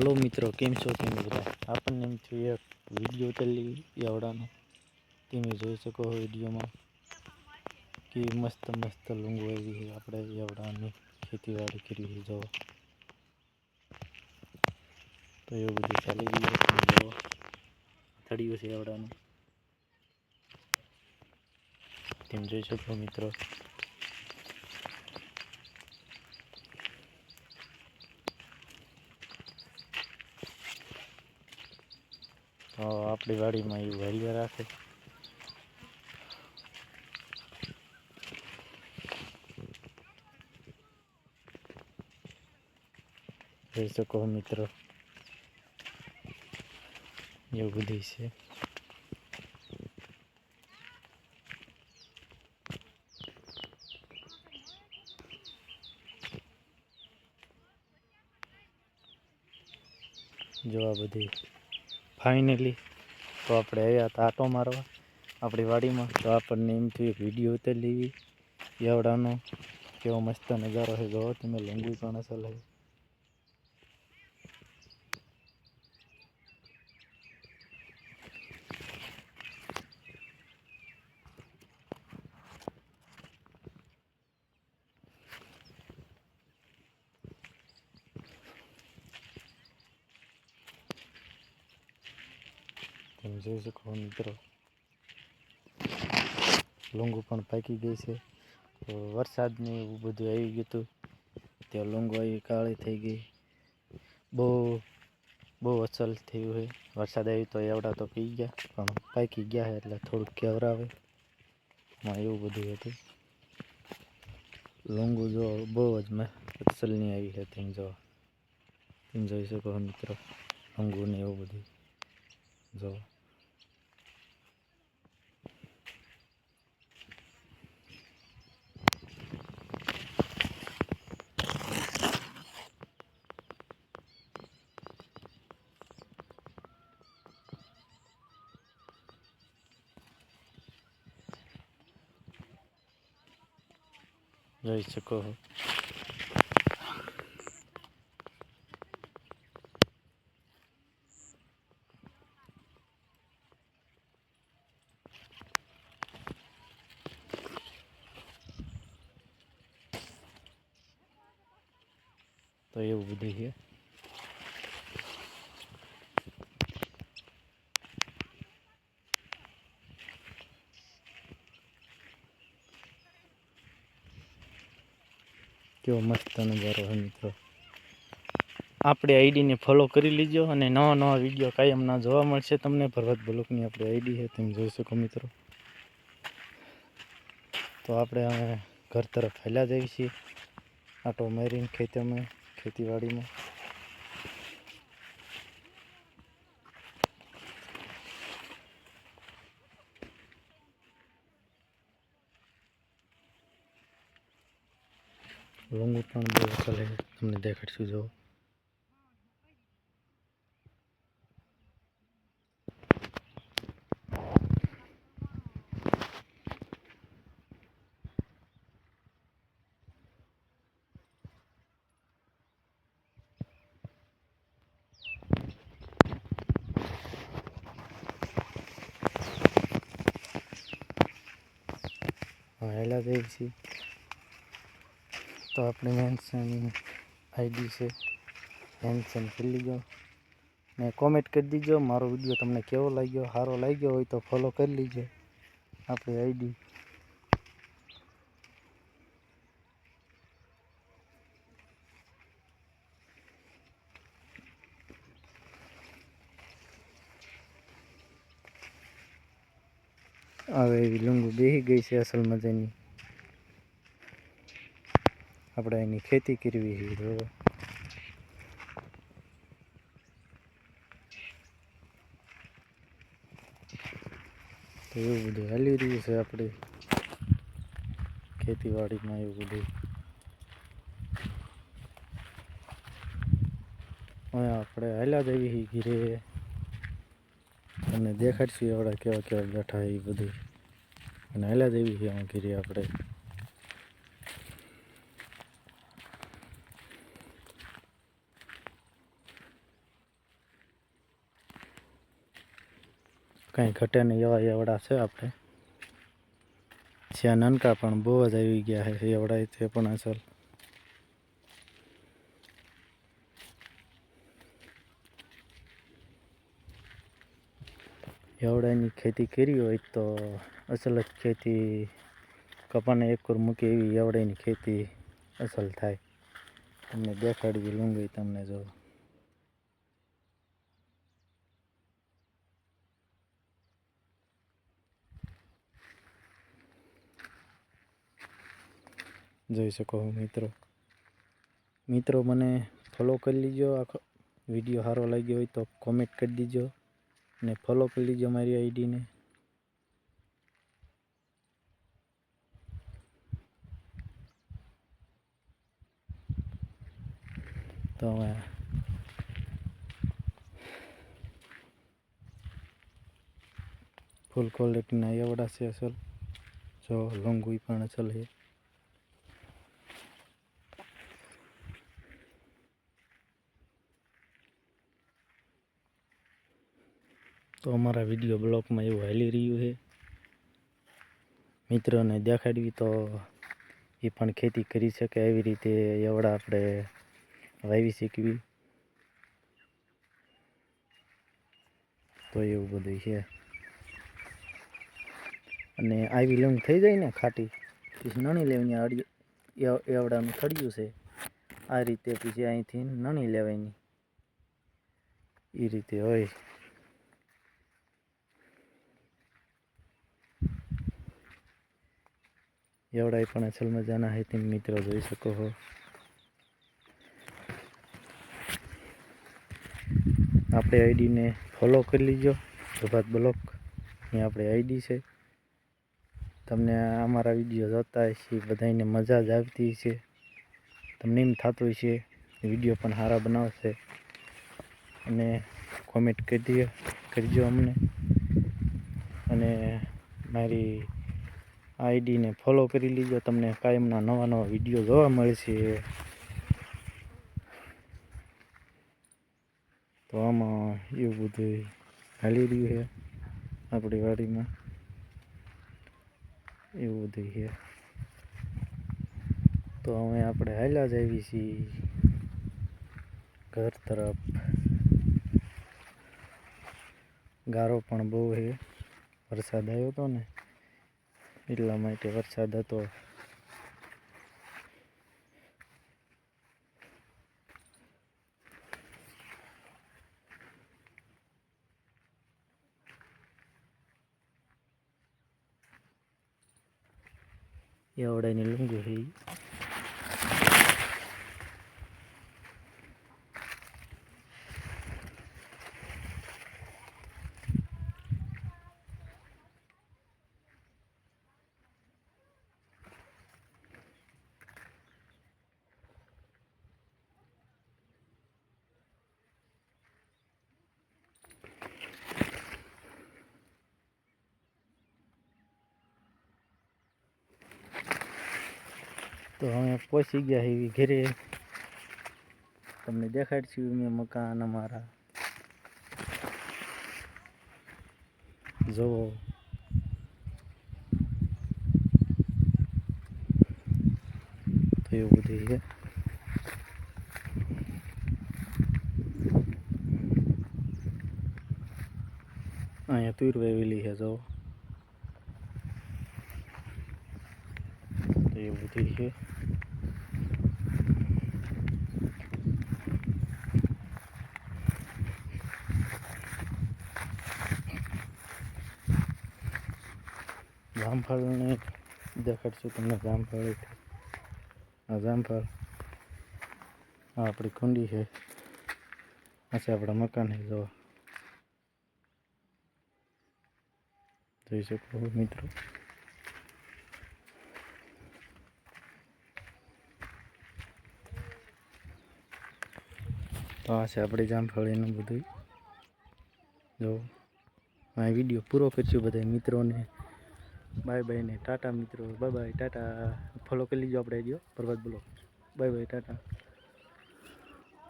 Hello મિત્રો, કેમ છો? તમે બધા આપણને એમ થયું એક વીડિયો ઉતરેલી યાવડાનો. તમે જોઈ શકો છો વિડીયોમાં? કે મસ્ત મસ્ત લૂંગો આવી છે આપણે યાવડાની ખેતીવાડી કરી છે જો તો એવું બધું ચાલી ગયું જુઓ. થડિયું છે યાવડાનું. તમે જોઈ શકો મિત્રો? આપણી વાડીમાં એવું હાલ્યા રાખે. જોઈ શકો મિત્રો? એવું બધી છે. જોવા બધી ફાઇનલી તો આપણે આવ્યા હતા આટો મારવા. આપણી વાડીમાં તો આપણને એમથી એક વીડિયો ઉતરી લેવી. યાવડાનો કેવો મસ્ત નજારો છે. જોવો તમે લંગુ પણ અસલ છે. તમે જોઈ શકો છો મિત્રો લૂંગુ પણ પાકી ગઈ છે. તો વરસાદને એવું બધું આવી ગયું હતું. ત્યાં લૂંગુ આવી કાળી થઈ ગઈ. બહુ બહુ અસલ થયું છે. વરસાદ આવ્યો તો એવડા તો પી ગયા, પણ પાકી ગયા છે એટલે થોડુંક કેવરાવે માં એવું બધું હતું. લૂંગુ જો બહુ જ મ- અસલની આવી છે તેમ જો. તમે જોઈ શકો છો મિત્રો, લૂંગુને એવું બધું. જો જોઈ શકો છો તો એવું બધું છે કેવો મસ્ત નજારો છે મિત્રો. આપણે આઈડીને ફોલો કરી લીજો અને નવા નવા વીડિયો કાયમના જોવા મળશે તમને. ભરત બ્લોકની આપણી આઈડી છે, તમે જોઈ શકો મિત્રો. તો આપણે હવે ઘર તરફ ફેલા જઈએ છીએ. આટો મારીને ખેતરમાં. ખેતીવાડીમાં. લોંગુ પણ બહુ ચાલે તમને દેખાડશું જો. હેલા જઈએ છીએ તો આપણે મેન્શન આઈડી છે. મેન્શન કરી લીધો. ને કોમેન્ટ કરી દીજો. મારો વીડિયો તમને કેવો લાગ્યો? સારો લાગ્યો હોય તો ફોલો કરી લીજો. આપણી આઈડી હવે એવી લુંગુ બેસી ગઈ છે અસલ મજાની આપણે એની ખેતી કરવી છે તો તો એવું બધું હાલી રહ્યું છે આપણે ખેતીવાડીમાં એવું બધું હવે આપણે હાલ્યા જઈએ છીએ ઘીરે અને દેખાડશું એવડા કેવા કેવા બેઠા એ બધું અને હાલ્યા દેવી છે આમ ઘીરી આપણે કાંઈ ઘટે નહીં એવા એવડા છે આપણે જ્યાં નનકા પણ બહુ જ આવી ગયા છે એવડા તે પણ અસલ એવડાની ખેતી કરી હોય તો અસલ જ ખેતી કપાને એકર કોર મૂકી એવી એવડાની ખેતી અસલ થાય. તમને દેખાડવી લૂંગી તમને જો. જોઈ શકો છો મિત્રો. મિત્રો મને ફોલો કરી લીજો. આખો વીડિયો સારો લાગ્યો હોય તો કોમેન્ટ કરી દીજો. ને ફોલો કરી લીજો મારી આઈડીને તો હવે ફૂલ ક્વોલિટીના એવડા છે અસલ. જો લોંગુઈ પણ અસલ છે. તો અમારા વીડિયો બ્લોગમાં એવું હાલી રહ્યું છે. મિત્રોને દેખાડવી તો એ પણ ખેતી કરી શકે એવી રીતે એવડા આપણે વાવી શીખવી તો એવું બધું છે. અને આવી લંગ થઈ જાય ને ખાટી, પછી નણી લેવાની અડી એવ- એવડાનું થળિયું છે. આ રીતે પછી અહીંથી નણી લેવાની. એ રીતે હોય. એવડાય પણ અસલ મજાના હે તેમ મિત્રો જોઈ શકો છો આપણે આઈડીને ફોલો કરી લીજો, પ્રભાત બ્લોક. એ આપણી આઈડી છે. તમને અમારા વીડિયો જોતા હશે બધાને મજા જ આવતી છે તમને એમ થતું છે વીડિયો પણ સારા બનાવશે. અને કોમેન્ટ કરી કરજો અમને. અને મારી આઈડીને ફોલો કરી લીજો. તમને કાયમના નવા નવા વીડિયો જોવા મળશે. તો આમાં એવું બધું હાલી રહ્યું છે આપણી વાડીમાં. એવું બધું છે. તો હવે આપણે હાલ્યા જ આવી છીએ ઘર તરફ. ગારો પણ બહુ છે. વરસાદ આવ્યો હતો ને? એટલા માટે વરસાદ હતો એવડાની લુંગુ છે તો અમે પહોંચી ગયા એવી ઘરે. તમને દેખાડશું મેં મકાન અમારા. જોવો તો એવું બધું છે. અહીંયા તુર વેવેલી છે જો તો એવું બધું છે જામફળને દેખાડશું તમને જામફળ આ જામફળ આ આપણી કુંડી છે આ છે આપણા મકાન છે જો જોઈ શકો છો મિત્રો તો આ છે આપણી જામફળીનું બધું જો, આ વીડિયો પૂરો કરશું બધા મિત્રોને. બાય બાય ને ટાટા મિત્રો. By bye, Tata. ફોલો કરી લીજો આપણે, જો પર્વત બોલો. Bye bye, tata.